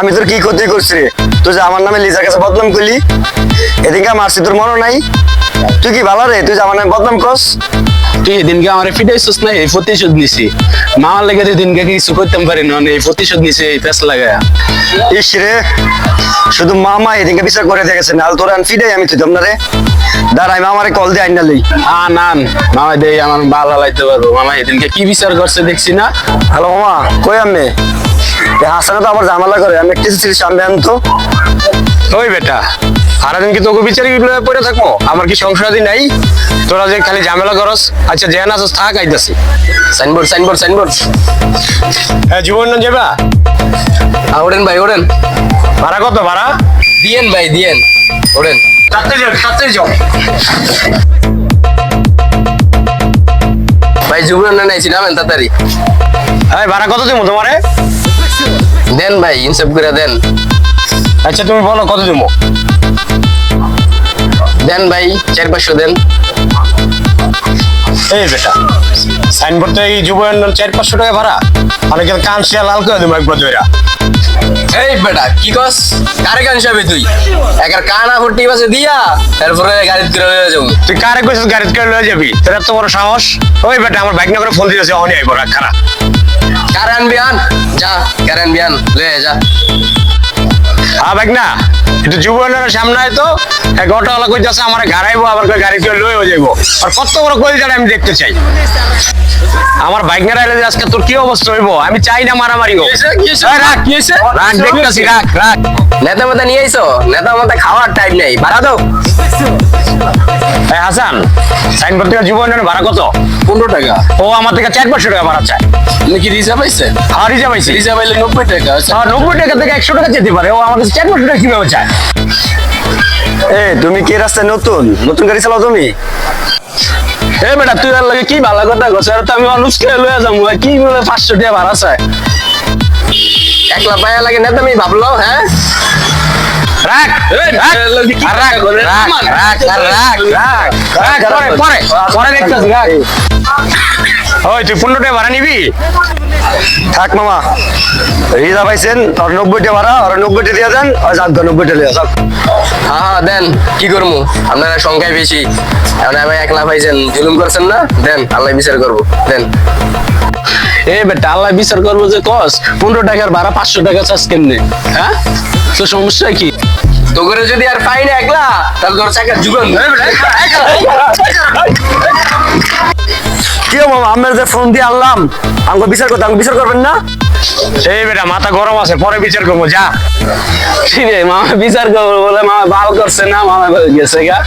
আমি তোর কি ক্ষতি করছি রে? তুই যে আমার নামে লিজার কাছে বদনাম করলি? এদিনকে মারছি তোর মনে নাই। তুই কি ভালো রে? তুই যে আমার নামে বদনাম করস? তুই এদিনকে আমার ফিটাইছিস না এই প্রতিশোধ নিছি। মামার লেগে তুই দিনকে কিছু করতে পারি না এই প্রতিশোধ নিছি এই পেস লাগায়া। ইস রে শুধু মামা এদিনকে বিচার করে দেখেছে তোর আন ফিডাই আমি তুই তোমরা রে। দাঁড়াই মামারে কল দিয়ে আইনা লই। আ নান মামা দেই আমার বাল হালাইতে পারব। মামা এদিনকে কি বিচার করছে দেখছি না? হ্যালো মামা কই আমি হাসানে তো আবার ঝামেলা করে আমি একটু ছিল সামনে আনতো। ওই বেটা সারাদিন কি তোকে বিচারি পড়ে থাকব? আমার কি সংসারাদি নাই? তোরা যে খালি ঝামেলা করস আচ্ছা যে না থাক আইতাছি। Signboard signboard signboard. হ্যাঁ জীবন না যাবা ওড়েন ভাই ওড়েন। ভাড়া কত ভাড়া? দিয়েন ভাই দিয়েন। ওড়েন। তাড়াতাড়ি যাও তাড়াতাড়ি যাও ভাই জুবরান না নাইছি নামেন তাড়াতাড়ি। এই ভাড়া কত দিব তোমারে? দেন ভাই ইনসাফ করে দেন। আচ্ছা তুমি বলো কত দিব? দেন ভাই চার পাঁচশো দেন। এই বেটা সাইনবোর্ড তো এই যুব চার পাঁচশো টাকা ভাড়া। কিন্তু কান শিয়া লাল করে দেবো একবার ধরে এই বেটা কি কস? কারে গান যাবে তুই? একার কানা ফুটি বাসে দিয়া তারপরে গাড়ি করে লয়ে যাব। তুই কারে কইছিস গাড়ি করে লয়ে যাবি? তোর এত বড় সাহস। ওই বেটা আমার বাইক না করে ফোন দিয়েছে অনি আইব রাখ খারাপ। কারে আনবি আন যা কারে আনবি আন লয়ে যা। হ্যাঁ বাইক না একটু যুবনের সামনে তো। এক অটোওয়ালা কই যাচ্ছে আমার গাড়াইবো আবার কই গাড়ি করে লয়ে যাইবো। আর কত বড় কলিজাটা আমি দেখতে চাই। আমার বাইক না রাইলে আজকে তোর কি অবস্থা হইব? আমি চাই না মারামারি হোক। এই রাখ কি হয়েছে? রাখ দেখতেছি রাখ রাখ। নেতা মেতা নিয়ে আইছো? নেতা মেতা খাওয়ার টাইম নেই। ভাড়া দাও। হাসান সাইনবোর্ড থেকে যুবনের ভাড়া কত? পনেরো টাকা। ও আমার থেকে চার পাঁচশো টাকা ভাড়া চায়। আপনি কি রিজার্ভ আর রিজার্ভ আইছি রিজার্ভ আইলে নব্বই টাকা আচ্ছা নব্বই টাকা থেকে একশো টাকা যেতে পারে। ও আমার কাছে চার পাঁচশো টাকা কীভাবে চায়? এ তুমি কি রাস্তায় নতুন? নতুন গাড়ি চালাও তুমি? এ বেটা তুই আর লাগে কি ভালো কথা কস? আর তো আমি অনুষ্কে লয়ে যাব। কি বলে পাঁচশো টাকা ভাড়া চাই একলা পায়া লাগে নেতা আমি ভাবলো হ্যাঁ? রাখ রাখ রাখ টাকা করে? রাখ মান। রাখ আর রাখ রাখ রাখ পরে পরে পরে দেখতেছি রাখ ওই তুই পনেরো টাকা ভাড়া নিবি থাক মামা রিজা পাইছেন আর নব্বইটা ভাড়া আর নব্বইটা দিয়ে দেন আর যাক নব্বইটা লিয়া যাক হ্যাঁ হ্যাঁ দেন কি করব আপনারা সংখ্যায় বেশি এখন আমি একলা পাইছেন জুলুম করছেন না দেন আল্লাহ বিচার করব দেন এ বেটা আল্লাহ বিচার করব যে কস পনেরো টাকার ভাড়া পাঁচশো টাকা চাষ কেমনে হ্যাঁ তো সমস্যা কি? তো করে যদি আর পাই না একলা তাহলে ধর চাকার যুগল কি মামা আমার যে ফোন দিয়ে আনলাম আমাকে বিচার করতে আমাকে বিচার করবেন না? এই বেটা মাথা গরম আছে পরে বিচার করব যা। ঠিক মামা বিচার করব বলে মামা ভালো করছে না মামা গেছে গা।